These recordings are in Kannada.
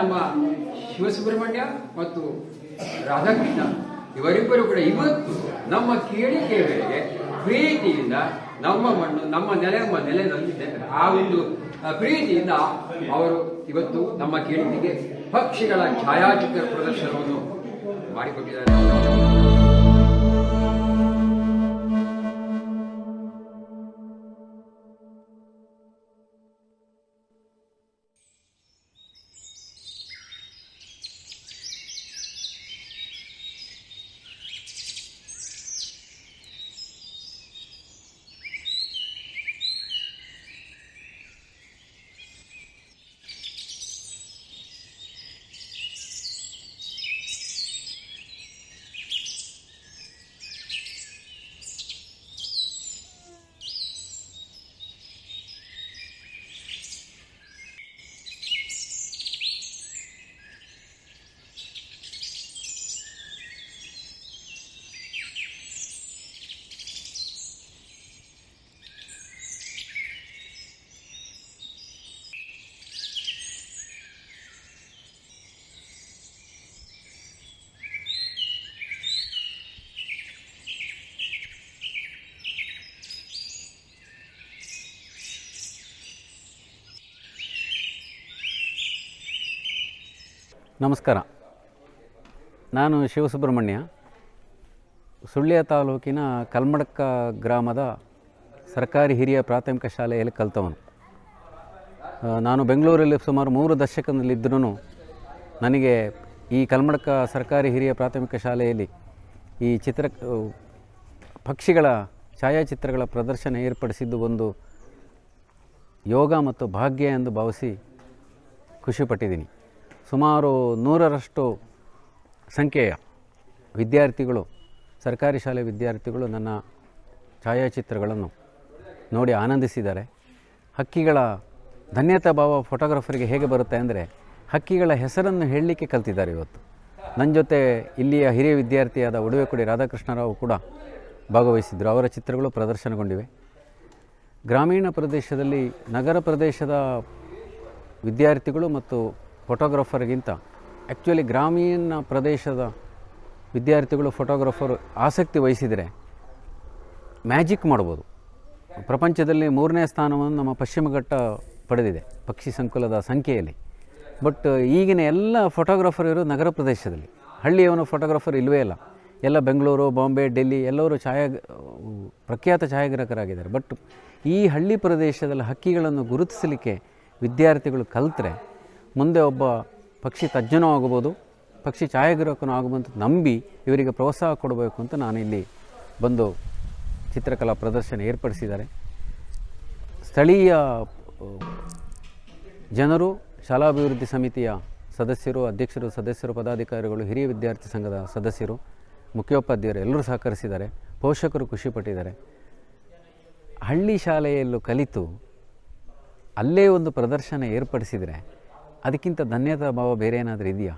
ನಮ್ಮ ಶಿವಸುಬ್ರಹ್ಮಣ್ಯ ಮತ್ತು ರಾಧಾಕೃಷ್ಣ, ಇವರಿಬ್ಬರು ಕೂಡ ಇವತ್ತು ನಮ್ಮ ಕೇಳಿಕೆ ಮೇಲೆ ಪ್ರೀತಿಯಿಂದ ನಮ್ಮ ಮಣ್ಣು, ನಮ್ಮ ನೆಲೆ ನಮ್ಮ ನೆಲೆಯಲ್ಲಿ ಆ ಒಂದು ಪ್ರೀತಿಯಿಂದ ಅವರು ಇವತ್ತು ನಮ್ಮ ಕೇಳಿಕೆಗೆ ಪಕ್ಷಿಗಳ ಛಾಯಾಚಿತ್ರ ಪ್ರದರ್ಶನವನ್ನು ಮಾಡಿಕೊಟ್ಟಿದ್ದಾರೆ. ನಮಸ್ಕಾರ. ನಾನು ಶಿವಸುಬ್ರಹ್ಮಣ್ಯ. ಸುಳ್ಯ ತಾಲೂಕಿನ ಕಲ್ಮಡಕ್ಕ ಗ್ರಾಮದ ಸರ್ಕಾರಿ ಹಿರಿಯ ಪ್ರಾಥಮಿಕ ಶಾಲೆಯಲ್ಲಿ ಕಲಿತವನು. ನಾನು ಬೆಂಗಳೂರಲ್ಲಿ ಸುಮಾರು ಮೂರು ದಶಕದಲ್ಲಿದ್ದರೂ ನನಗೆ ಈ ಕಲ್ಮಡಕ್ಕ ಸರ್ಕಾರಿ ಹಿರಿಯ ಪ್ರಾಥಮಿಕ ಶಾಲೆಯಲ್ಲಿ ಈ ಚಿತ್ರ, ಪಕ್ಷಿಗಳ ಛಾಯಾಚಿತ್ರಗಳ ಪ್ರದರ್ಶನ ಏರ್ಪಡಿಸಿದ್ದು ಒಂದು ಯೋಗ ಮತ್ತು ಭಾಗ್ಯ ಎಂದು ಭಾವಿಸಿ ಖುಷಿಪಟ್ಟಿದ್ದೀನಿ ಸುಮಾರು ನೂರರಷ್ಟು ಸಂಖ್ಯೆಯ ವಿದ್ಯಾರ್ಥಿಗಳು, ಸರ್ಕಾರಿ ಶಾಲೆ ವಿದ್ಯಾರ್ಥಿಗಳು ನನ್ನ ಛಾಯಾಚಿತ್ರಗಳನ್ನು ನೋಡಿ ಆನಂದಿಸಿದ್ದಾರೆ. ಹಕ್ಕಿಗಳ ಧನ್ಯತಾ ಭಾವ ಫೋಟೋಗ್ರಾಫರ್ಗೆ ಹೇಗೆ ಬರುತ್ತೆ ಅಂದರೆ, ಹಕ್ಕಿಗಳ ಹೆಸರನ್ನು ಹೇಳಲಿಕ್ಕೆ ಕಲ್ತಿದ್ದಾರೆ ಇವತ್ತು. ನನ್ನ ಜೊತೆ ಇಲ್ಲಿಯ ಹಿರಿಯ ವಿದ್ಯಾರ್ಥಿಯಾದ ಉಡುವೆಕೊಡಿ ರಾಧಾಕೃಷ್ಣರಾವ್ ಕೂಡ ಭಾಗವಹಿಸಿದ್ದರು ಅವರ ಚಿತ್ರಗಳು ಪ್ರದರ್ಶನಗೊಂಡಿವೆ. ಗ್ರಾಮೀಣ ಪ್ರದೇಶದಲ್ಲಿ, ನಗರ ಪ್ರದೇಶದ ವಿದ್ಯಾರ್ಥಿಗಳು ಮತ್ತು ಫೋಟೋಗ್ರಾಫರ್ಗಿಂತ ಆ್ಯಕ್ಚುಲಿ ಗ್ರಾಮೀಣ ಪ್ರದೇಶದ ವಿದ್ಯಾರ್ಥಿಗಳು ಫೋಟೋಗ್ರಾಫರ್ ಆಸಕ್ತಿ ವಹಿಸಿದರೆ ಮ್ಯಾಜಿಕ್ ಮಾಡ್ಬೋದು. ಪ್ರಪಂಚದಲ್ಲಿ ಮೂರನೇ ಸ್ಥಾನವನ್ನು ನಮ್ಮ ಪಶ್ಚಿಮ ಘಟ್ಟ ಪಡೆದಿದೆ, ಪಕ್ಷಿ ಸಂಕುಲದ ಸಂಖ್ಯೆಯಲ್ಲಿ. ಬಟ್ ಈಗಿನ ಎಲ್ಲ ಫೋಟೋಗ್ರಾಫರ್ ಇರೋದು ನಗರ ಪ್ರದೇಶದಲ್ಲಿ. ಹಳ್ಳಿಯವನು ಫೋಟೋಗ್ರಾಫರ್ ಇಲ್ಲವೇ ಇಲ್ಲ. ಎಲ್ಲ ಬೆಂಗಳೂರು, ಬಾಂಬೆ, ಡೆಲ್ಲಿ ಎಲ್ಲರೂ ಛಾಯಾ, ಪ್ರಖ್ಯಾತ ಛಾಯಾಗ್ರಾಹಕರಾಗಿದ್ದಾರೆ. ಬಟ್ ಈ ಹಳ್ಳಿ ಪ್ರದೇಶದಲ್ಲಿ ಹಕ್ಕಿಗಳನ್ನು ಗುರುತಿಸಲಿಕ್ಕೆ ವಿದ್ಯಾರ್ಥಿಗಳು ಕಲಿತ್ರೆ ಮುಂದೆ ಒಬ್ಬ ಪಕ್ಷಿ ತಜ್ಞನೂ ಆಗ್ಬೋದು ಪಕ್ಷಿ ಛಾಯಾಗ್ರಾಹಕನೂ ಆಗುವಂತ ನಂಬಿ ಇವರಿಗೆ ಪ್ರೋತ್ಸಾಹ ಕೊಡಬೇಕು ಅಂತ ನಾನು ಇಲ್ಲಿ ಬಂದು ಚಿತ್ರಕಲಾ ಪ್ರದರ್ಶನ ಏರ್ಪಡಿಸಿದ್ದಾರೆ. ಸ್ಥಳೀಯ ಜನರು, ಶಾಲಾಭಿವೃದ್ಧಿ ಸಮಿತಿಯ ಸದಸ್ಯರು, ಅಧ್ಯಕ್ಷರು, ಸದಸ್ಯರು, ಪದಾಧಿಕಾರಿಗಳು, ಹಿರಿಯ ವಿದ್ಯಾರ್ಥಿ ಸಂಘದ ಸದಸ್ಯರು, ಮುಖ್ಯೋಪಾಧ್ಯಾಯರು ಎಲ್ಲರೂ ಸಹಕರಿಸಿದ್ದಾರೆ. ಪೋಷಕರು ಖುಷಿಪಟ್ಟಿದ್ದಾರೆ ಹಳ್ಳಿ ಶಾಲೆಯಲ್ಲೂ ಕಲಿತು ಅಲ್ಲೇ ಒಂದು ಪ್ರದರ್ಶನ ಏರ್ಪಡಿಸಿದರೆ ಅದಕ್ಕಿಂತ ಧನ್ಯತಾ ಭಾವ ಬೇರೆ ಏನಾದರೂ ಇದೆಯಾ?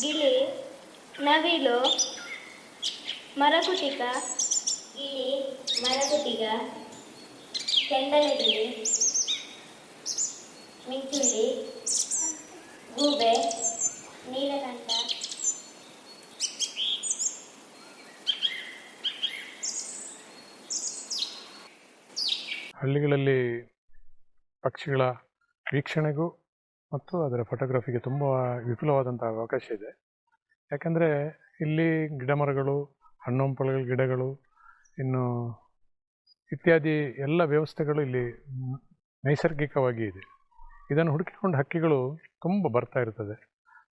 ಗಿಳಿ ನವಿಲು ಮರಕುಟಿಕ ಗಿಳಿ ಮರಕುಟಿಗ ಕೆಂಡಲಗಿರಿ ಮಿಂಚುಳ್ಳಿ ಗೂಬೆ ನೀಲಕಂಠ ಹಳ್ಳಿಗಳಲ್ಲಿ ಪಕ್ಷಿಗಳ ವೀಕ್ಷಣೆಗೂ ಮತ್ತು ಅದರ ಫೋಟೋಗ್ರಫಿಗೆ ತುಂಬ ವಿಪುಲವಾದಂಥ ಅವಕಾಶ ಇದೆ. ಯಾಕಂದರೆ ಇಲ್ಲಿ ಗಿಡಮರಗಳು ಹಣ್ಣುಂಪಲುಗಳ ಗಿಡಗಳು, ಇನ್ನು ಇತ್ಯಾದಿ ಎಲ್ಲ ವ್ಯವಸ್ಥೆಗಳು ಇಲ್ಲಿ ನೈಸರ್ಗಿಕವಾಗಿ ಇದೆ. ಇದನ್ನು ಹುಡುಕಿಕೊಂಡು ಹಕ್ಕಿಗಳು ತುಂಬ ಬರ್ತಾ ಇರ್ತದೆ.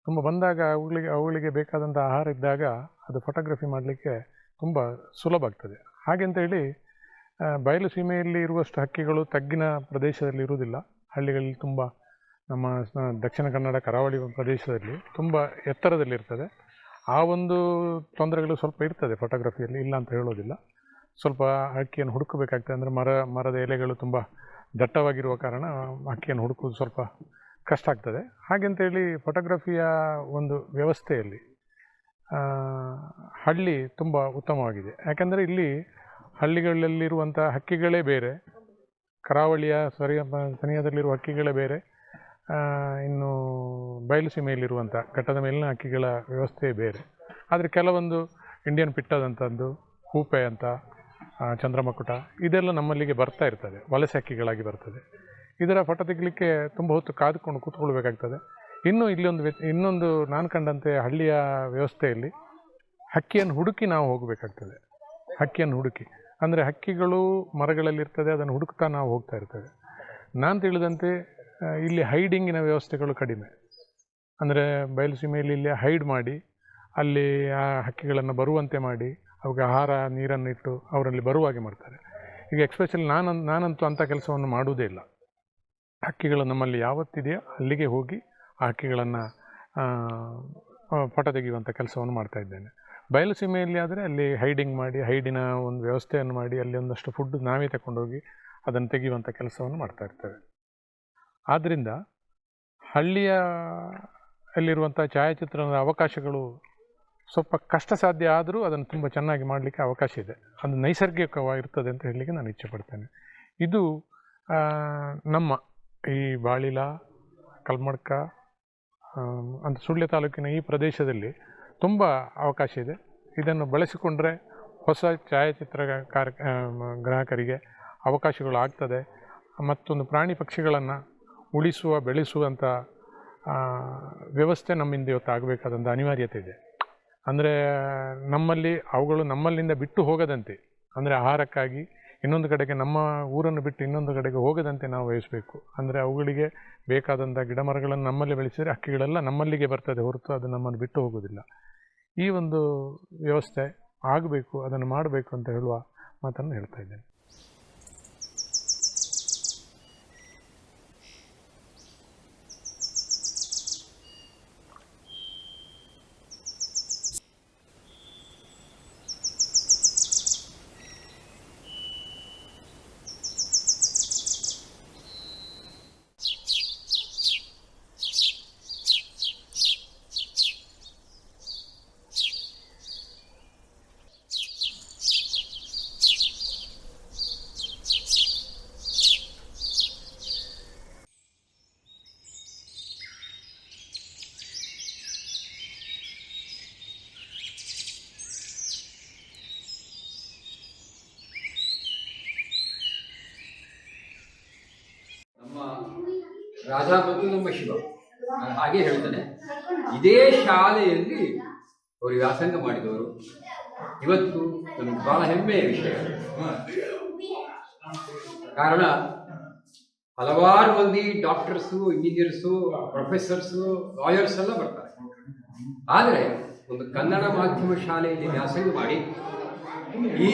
ತುಂಬ ಬಂದಾಗ ಅವುಗಳಿಗೆ ಅವುಗಳಿಗೆ ಬೇಕಾದಂಥ ಆಹಾರ ಇದ್ದಾಗ ಅದು ಫೋಟೋಗ್ರಫಿ ಮಾಡಲಿಕ್ಕೆ ತುಂಬ ಸುಲಭ ಆಗ್ತದೆ. ಹಾಗೆಂತ ಹೇಳಿ ಬಯಲು ಸೀಮೆಯಲ್ಲಿ ಇರುವಷ್ಟು ಹಕ್ಕಿಗಳು ತಗ್ಗಿನ ಪ್ರದೇಶದಲ್ಲಿ ಇರುವುದಿಲ್ಲ. ಹಳ್ಳಿಗಳಲ್ಲಿ ತುಂಬ ನಮ್ಮ ದಕ್ಷಿಣ ಕನ್ನಡ ಕರಾವಳಿ ಪ್ರದೇಶದಲ್ಲಿ ತುಂಬ ಎತ್ತರದಲ್ಲಿರ್ತದೆ. ಆ ಒಂದು ತೊಂದರೆಗಳು ಸ್ವಲ್ಪ ಇರ್ತದೆ ಫೋಟೋಗ್ರಫಿಯಲ್ಲಿ ಇಲ್ಲ ಅಂತ ಹೇಳೋದಿಲ್ಲ. ಸ್ವಲ್ಪ ಅಕ್ಕಿಯನ್ನು ಹುಡುಕಬೇಕಾಗ್ತದೆ ಅಂದರೆ ಮರ, ಮರದ ಎಲೆಗಳು ತುಂಬ ದಟ್ಟವಾಗಿರುವ ಕಾರಣ ಅಕ್ಕಿಯನ್ನು ಹುಡುಕೋದು ಸ್ವಲ್ಪ ಕಷ್ಟ ಆಗ್ತದೆ. ಹಾಗೆಂತೇಳಿ ಫೋಟೋಗ್ರಫಿಯ ಒಂದು ವ್ಯವಸ್ಥೆಯಲ್ಲಿ ಹಳ್ಳಿ ತುಂಬ ಉತ್ತಮವಾಗಿದೆ. ಯಾಕೆಂದರೆ ಇಲ್ಲಿ ಹಳ್ಳಿಗಳಲ್ಲಿರುವಂಥ ಹಕ್ಕಿಗಳೇ ಬೇರೆ, ಕರಾವಳಿಯ ಸರಿಯ ಸನಿಹದಲ್ಲಿರುವ ಹಕ್ಕಿಗಳೇ ಬೇರೆ ಇನ್ನು ಬಯಲು ಸೀಮೆಯಲ್ಲಿರುವಂಥ ಘಟ್ಟದ ಮೇಲಿನ ಹಕ್ಕಿಗಳ ವ್ಯವಸ್ಥೆ ಬೇರೆ. ಆದರೆ ಕೆಲವೊಂದು ಇಂಡಿಯನ್ ಪಿಟ್ಟದಂಥದ್ದು ಹೂಪೆ ಅಂತ ಚಂದ್ರಮಕುಟ, ಇದೆಲ್ಲ ನಮ್ಮಲ್ಲಿಗೆ ಬರ್ತಾ ಇರ್ತದೆ. ವಲಸೆ ಹಕ್ಕಿಗಳಾಗಿ ಬರ್ತದೆ. ಇದರ ಫೋಟೋ ತೆಗಿಲಿಕ್ಕೆ ತುಂಬ ಹೊತ್ತು ಕಾದುಕೊಂಡು ಕೂತ್ಕೊಳ್ಬೇಕಾಗ್ತದೆ. ಇನ್ನು ಇಲ್ಲೊಂದು ಇನ್ನೊಂದು ನಾನು ಕಂಡಂತೆ ಹಳ್ಳಿಯ ವ್ಯವಸ್ಥೆಯಲ್ಲಿ ಹಕ್ಕಿಯನ್ನು ಹುಡುಕಿ ನಾವು ಹೋಗಬೇಕಾಗ್ತದೆ. ಹಕ್ಕಿಯನ್ನು ಹುಡುಕಿ. ಅಂದರೆ ಹಕ್ಕಿಗಳು ಮರಗಳಲ್ಲಿರ್ತದೆ, ಅದನ್ನು ಹುಡುಕ್ತಾ ನಾವು ಹೋಗ್ತಾ ಇರ್ತೇವೆ. ನಾನು ತಿಳಿದಂತೆ ಇಲ್ಲಿ ಹೈಡಿಂಗಿನ ವ್ಯವಸ್ಥೆಗಳು ಕಡಿಮೆ. ಅಂದರೆ ಬಯಲುಸೀಮೆಯಲ್ಲಿ ಇಲ್ಲಿ ಹೈಡ್ ಮಾಡಿ, ಅಲ್ಲಿ ಆ ಹಕ್ಕಿಗಳನ್ನು ಬರುವಂತೆ ಮಾಡಿ ಅವಾಗ ಆಹಾರ, ನೀರನ್ನು ಇಟ್ಟು ಅವರಲ್ಲಿ ಬರುವ ಹಾಗೆ ಮಾಡ್ತಾರೆ. ಈಗ ಎಕ್ಸ್ಪೆಷಲಿ ನಾನು ನಾನಂತೂ ಅಂಥ ಕೆಲಸವನ್ನು ಮಾಡುವುದೇ ಇಲ್ಲ. ಹಕ್ಕಿಗಳು ನಮ್ಮಲ್ಲಿ ಯಾವತ್ತಿದೆಯೋ ಅಲ್ಲಿಗೆ ಹೋಗಿ ಆ ಹಕ್ಕಿಗಳನ್ನು ಫೋಟೋ ತೆಗೆಯುವಂಥ ಕೆಲಸವನ್ನು ಮಾಡ್ತಾ ಇದ್ದೇನೆ. ಬಯಲುಸೀಮೆಯಲ್ಲಿ ಆದರೆ ಅಲ್ಲಿ ಹೈಡಿಂಗ್ ಮಾಡಿ ಹೈಡಿನ ಒಂದು ವ್ಯವಸ್ಥೆಯನ್ನು ಮಾಡಿ, ಅಲ್ಲಿ ಒಂದಷ್ಟು ಫುಡ್ ನಾವೇ ತಗೊಂಡೋಗಿ ಅದನ್ನು ತೆಗೆಯುವಂಥ ಕೆಲಸವನ್ನು ಮಾಡ್ತಾ ಇರ್ತೇವೆ. ಆದ್ದರಿಂದ ಹಳ್ಳಿಯ ಅಲ್ಲಿರುವಂಥ ಛಾಯಾಚಿತ್ರಣದ ಅವಕಾಶಗಳು ಸ್ವಲ್ಪ ಕಷ್ಟ ಸಾಧ್ಯ ಆದರೂ ಅದನ್ನು ತುಂಬ ಚೆನ್ನಾಗಿ ಮಾಡಲಿಕ್ಕೆ ಅವಕಾಶ ಇದೆ. ಅದು ನೈಸರ್ಗಿಕವಾಗಿರ್ತದೆ ಅಂತ ಹೇಳಲಿಕ್ಕೆ ನಾನು ಇಚ್ಛೆಪಡ್ತೇನೆ ಇದು ನಮ್ಮ ಈ ಬಾಳಿಲ ಕಲ್ಮಡ್ಕ ಅಂತ ಸುಳ್ಯ ತಾಲೂಕಿನ ಈ ಪ್ರದೇಶದಲ್ಲಿ ತುಂಬ ಅವಕಾಶ ಇದೆ. ಇದನ್ನು ಬಳಸಿಕೊಂಡ್ರೆ ಹೊಸ ಛಾಯಾಚಿತ್ರ ಕಾರ ಆಮ್, ಗ್ರಾಹಕರಿಗೆ ಅವಕಾಶಗಳು ಆಗ್ತದೆ. ಮತ್ತೊಂದು ಪ್ರಾಣಿ ಪಕ್ಷಿಗಳನ್ನು ಉಳಿಸುವ ಬೆಳೆಸುವಂಥ ವ್ಯವಸ್ಥೆ ನಮ್ಮಿಂದ ಇವತ್ತು ಆಗಬೇಕಾದಂಥ ಅನಿವಾರ್ಯತೆ ಇದೆ. ಅಂದರೆ ನಮ್ಮಲ್ಲಿ, ಅವುಗಳು ನಮ್ಮಲ್ಲಿಂದ ಬಿಟ್ಟು ಹೋಗದಂತೆ, ಅಂದರೆ ಆಹಾರಕ್ಕಾಗಿ ಇನ್ನೊಂದು ಕಡೆಗೆ ನಮ್ಮ ಊರನ್ನು ಬಿಟ್ಟು ಇನ್ನೊಂದು ಕಡೆಗೆ ಹೋಗದಂತೆ ನಾವು ವಹಿಸಬೇಕು ಅಂದರೆ ಅವುಗಳಿಗೆ ಬೇಕಾದಂಥ ಗಿಡ ಮರಗಳನ್ನು ನಮ್ಮಲ್ಲಿ ಬೆಳೆಸಿದರೆ ಹಕ್ಕಿಗಳೆಲ್ಲ ನಮ್ಮಲ್ಲಿಗೆ ಬರ್ತದೆ ಹೊರತು ಅದು ನಮ್ಮನ್ನು ಬಿಟ್ಟು ಹೋಗೋದಿಲ್ಲ ಈ ಒಂದು ವ್ಯವಸ್ಥೆ ಆಗಬೇಕು, ಅದನ್ನು ಮಾಡಬೇಕು ಅಂತ ಹೇಳುವ ಮಾತನ್ನು ಹೇಳ್ತಾ ಇದ್ದೇನೆ ನಮ್ಮ ರಾಧಾ ಮತ್ತು ನಮ್ಮ ಶಿವ. ನಾನು ಹಾಗೆ ಹೇಳ್ತೇನೆ. ಇದೇ ಶಾಲೆಯಲ್ಲಿ ಅವರು ವ್ಯಾಸಂಗ ಮಾಡಿದವರು. ಇವತ್ತು ನಮಗೆ ಬಹಳ ಹೆಮ್ಮೆಯ ವಿಷಯ. ಕಾರಣ, ಹಲವಾರು ಮಂದಿ ಡಾಕ್ಟರ್ಸು, ಇಂಜಿನಿಯರ್ಸು, ಪ್ರೊಫೆಸರ್ಸು, ಲಾಯರ್ಸ್ ಎಲ್ಲ ಬರ್ತಾರೆ. ಆದರೆ ಒಂದು ಕನ್ನಡ ಮಾಧ್ಯಮ ಶಾಲೆಯಲ್ಲಿ ವ್ಯಾಸಂಗ ಮಾಡಿ, ಈ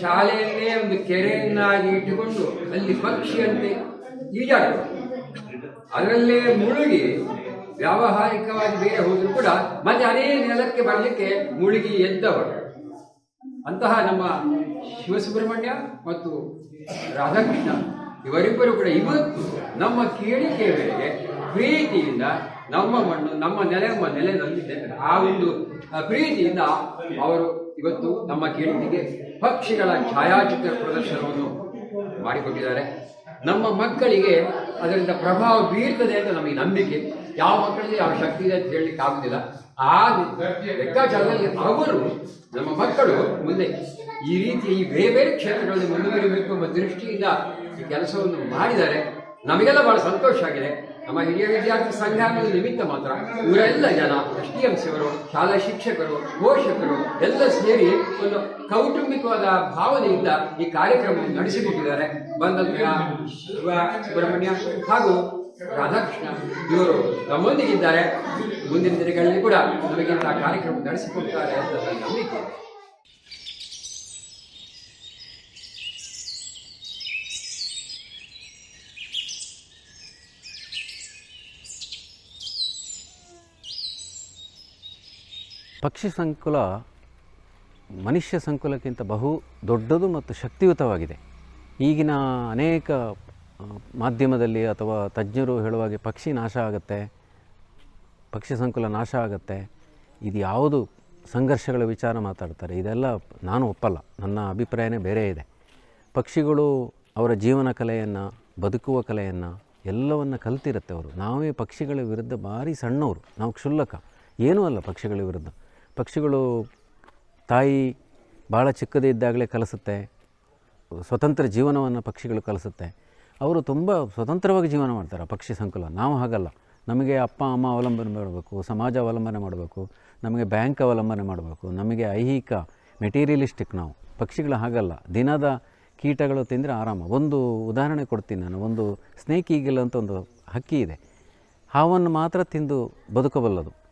ಶಾಲೆಯಲ್ಲೇ ಒಂದು ಕೆರೆಯನ್ನಾಗಿ ಇಟ್ಟುಕೊಂಡು ಅಲ್ಲಿ ಪಕ್ಷಿಯಂತೆ ಈಜಾಡಿದರು. ಅದರಲ್ಲೇ ಮುಳುಗಿ ವ್ಯಾವಹಾರಿಕವಾಗಿ ಬೇರೆ ಹೋದರೂ ಕೂಡ ಮತ್ತೆ ಅದೇ ನೆಲಕ್ಕೆ ಬರಲಿಕ್ಕೆ ಮುಳುಗಿ ಎದ್ದವರು ಅಂತಹ ನಮ್ಮ ಶಿವಸುಬ್ರಹ್ಮಣ್ಯ ಮತ್ತು ರಾಧಾಕೃಷ್ಣ ಇವರಿಬ್ಬರು ಕೂಡ ಇವತ್ತು ನಮ್ಮ ಕೇಳಿಕೆಯ ಪ್ರೀತಿಯಿಂದ ನಮ್ಮ ಮಣ್ಣು, ನಮ್ಮ ನೆಲೆ ನೆಲೆಯಲ್ಲಿ ಆ ಒಂದು ಪ್ರೀತಿಯಿಂದ ಅವರು ಇವತ್ತು ನಮ್ಮ ಕೇಳಿಕೆಗೆ ಪಕ್ಷಿಗಳ ಛಾಯಾಚಿತ್ರ ಪ್ರದರ್ಶನವನ್ನು ಮಾಡಿಕೊಟ್ಟಿದ್ದಾರೆ. ನಮ್ಮ ಮಕ್ಕಳಿಗೆ ಅದರಿಂದ ಪ್ರಭಾವ ಬೀರ್ತದೆ ಅಂತ ನಮಗೆ ನಂಬಿಕೆ. ಯಾವ ಮಕ್ಕಳಿಗೆ ಯಾವ ಶಕ್ತಿ ಇದೆ ಅಂತ ಹೇಳಲಿಕ್ಕೆ ಆಗುದಿಲ್ಲ. ಆ ಲೆಕ್ಕಾಚಾರದಲ್ಲಿ ಅವರು, ನಮ್ಮ ಮಕ್ಕಳು ಮುಂದೆ ಈ ರೀತಿ ಈ ಬೇರೆ ಬೇರೆ ಕ್ಷೇತ್ರಗಳಲ್ಲಿ ಮುಂದುವರಿಬೇಕು ಎಂಬ ದೃಷ್ಟಿಯಿಂದ ಈ ಕೆಲಸವನ್ನು ಮಾಡಿದ್ದಾರೆ. ನಮಗೆಲ್ಲ ಬಹಳ ಸಂತೋಷ ಆಗಿದೆ. ನಮ್ಮ ಹಿರಿಯ ವಿದ್ಯಾರ್ಥಿ ಸಂಘ ಅನ್ನೋದು ನಿಮಿತ್ತ ಮಾತ್ರ ಇವರೆಲ್ಲ ಜನ ಎಸ್ ಡಿ ಎಂ ಶಾಲಾ ಶಿಕ್ಷಕರು ಪೋಷಕರು ಎಲ್ಲ ಸೇರಿ ಒಂದು ಕೌಟುಂಬಿಕವಾದ ಭಾವನೆಯಿಂದ ಈ ಕಾರ್ಯಕ್ರಮವನ್ನು ನಡೆಸಿಕೊಟ್ಟಿದ್ದಾರೆ. ಬಂದಂತಹ ಶಿವ ಸುಬ್ರಹ್ಮಣ್ಯ ಹಾಗೂ ರಾಧಾಕೃಷ್ಣ ಇವರು ನಮ್ಮೊಂದಿಗಿದ್ದಾರೆ. ಮುಂದಿನ ದಿನಗಳಲ್ಲಿ ಕೂಡ ನಮಗೆ ಇಂತಹ ಕಾರ್ಯಕ್ರಮ ನಡೆಸಿಕೊಡ್ತಾರೆ ಅಂತ ನಂಬಿಕೆ. ಪಕ್ಷಿ ಸಂಕುಲ ಮನುಷ್ಯ ಸಂಕುಲಕ್ಕಿಂತ ಬಹು ದೊಡ್ಡದು ಮತ್ತು ಶಕ್ತಿಯುತವಾಗಿದೆ. ಈಗಿನ ಅನೇಕ ಮಾಧ್ಯಮದಲ್ಲಿ ಅಥವಾ ತಜ್ಞರು ಹೇಳುವಾಗೆ ಪಕ್ಷಿ ನಾಶ ಆಗುತ್ತೆ, ಪಕ್ಷಿ ಸಂಕುಲ ನಾಶ ಆಗುತ್ತೆ, ಇದು ಯಾವುದು ಸಂಘರ್ಷಗಳ ವಿಚಾರ ಮಾತಾಡ್ತಾರೆ, ಇದೆಲ್ಲ ನಾನು ಒಪ್ಪಲ್ಲ, ನನ್ನ ಅಭಿಪ್ರಾಯನೇ ಬೇರೆ ಇದೆ. ಪಕ್ಷಿಗಳು ಅವರ ಜೀವನ ಕಲೆಯನ್ನು, ಬದುಕುವ ಕಲೆಯನ್ನು ಎಲ್ಲವನ್ನು ಕಲ್ತಿರುತ್ತೆ ಅವರು. ನಾವೇ ಪಕ್ಷಿಗಳ ವಿರುದ್ಧ ಭಾರಿ ಸಣ್ಣವರು, ನಾವು ಕ್ಷುಲ್ಲಕ. ಏನೂ ಅಲ್ಲ ಪಕ್ಷಿಗಳ ವಿರುದ್ಧ. ಪಕ್ಷಿಗಳು ತಾಯಿ ಭಾಳ ಚಿಕ್ಕದೇ ಇದ್ದಾಗಲೇ ಕಲಿಸುತ್ತೆ. ಸ್ವತಂತ್ರ ಜೀವನವನ್ನು ಪಕ್ಷಿಗಳು ಕಲಿಸುತ್ತೆ. ಅವರು ತುಂಬ ಸ್ವತಂತ್ರವಾಗಿ ಜೀವನ ಮಾಡ್ತಾರೆ ಪಕ್ಷಿ ಸಂಕುಲ. ನಾವು ಹಾಗಲ್ಲ. ನಮಗೆ ಅಪ್ಪ, ಅಮ್ಮ ಅವಲಂಬನೆ ಮಾಡಬೇಕು, ಸಮಾಜ ಅವಲಂಬನೆ ಮಾಡಬೇಕು, ನಮಗೆ ಬ್ಯಾಂಕ್ ಅವಲಂಬನೆ ಮಾಡಬೇಕು, ನಮಗೆ ಐಹಿಕ, ಮೆಟೀರಿಯಲಿಸ್ಟಿಕ್ ನಾವು. ಪಕ್ಷಿಗಳು ಹಾಗಲ್ಲ. ದಿನದ ಕೀಟಗಳು ತಿಂದರೆ ಆರಾಮ. ಒಂದು ಉದಾಹರಣೆ ಕೊಡ್ತೀನಿ ನಾನು. ಒಂದು ಸ್ನೇಕ್ ಈಗಿಲ್ಲ ಅಂತ ಒಂದು ಹಕ್ಕಿ ಇದೆ. ಹಾವನ್ನು ಮಾತ್ರ ತಿಂದು ಬದುಕಬಲ್ಲದು.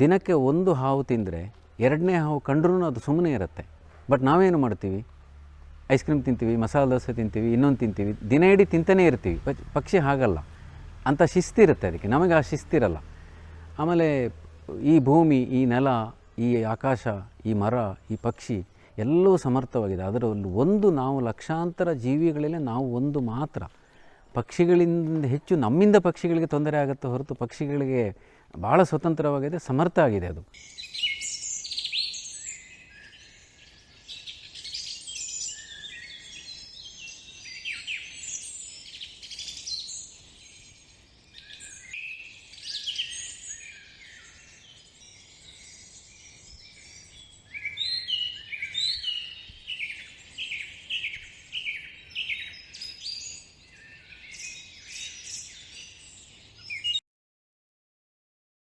ದಿನಕ್ಕೆ ಒಂದು ಹಾವು ತಿಂದರೆ ಎರಡನೇ ಹಾವು ಕಂಡ್ರೂ ಅದು ಸುಮ್ಮನೆ ಇರುತ್ತೆ. ಬಟ್ ನಾವೇನು ಮಾಡ್ತೀವಿ? ಐಸ್ ಕ್ರೀಮ್ ತಿಂತೀವಿ, ಮಸಾಲೆ ದೋಸೆ ತಿಂತೀವಿ, ಇನ್ನೊಂದು ತಿಂತೀವಿ. ದಿನ ಇಡೀ ತಿಂತಾನೇ ಇರ್ತೀವಿ. ಪಕ್ಷಿ ಹಾಗಲ್ಲ. ಅಂಥ ಶಿಸ್ತಿರುತ್ತೆ ಅದಕ್ಕೆ. ನಮಗೆ ಆ ಶಿಸ್ತಿರಲ್ಲ ಆಮೇಲೆ ಈ ಭೂಮಿ, ಈ ನೆಲ, ಈ ಆಕಾಶ, ಈ ಮರ, ಈ ಪಕ್ಷಿ ಎಲ್ಲವೂ ಸಮರ್ಥವಾಗಿದೆ. ಅದರಲ್ಲಿ ಒಂದು ನಾವು ಲಕ್ಷಾಂತರ ಜೀವಿಗಳಲ್ಲಿ ನಾವು ಒಂದು ಮಾತ್ರ. ಪಕ್ಷಿಗಳಿಂದ ಹೆಚ್ಚು ನಮ್ಮಿಂದ ಪಕ್ಷಿಗಳಿಗೆ ತೊಂದರೆ ಆಗುತ್ತೆ ಹೊರತು ಪಕ್ಷಿಗಳಿಗೆ ಭಾಳ ಸ್ವತಂತ್ರವಾಗಿದೆ ಸಮರ್ಥ ಆಗಿದೆ ಅದು.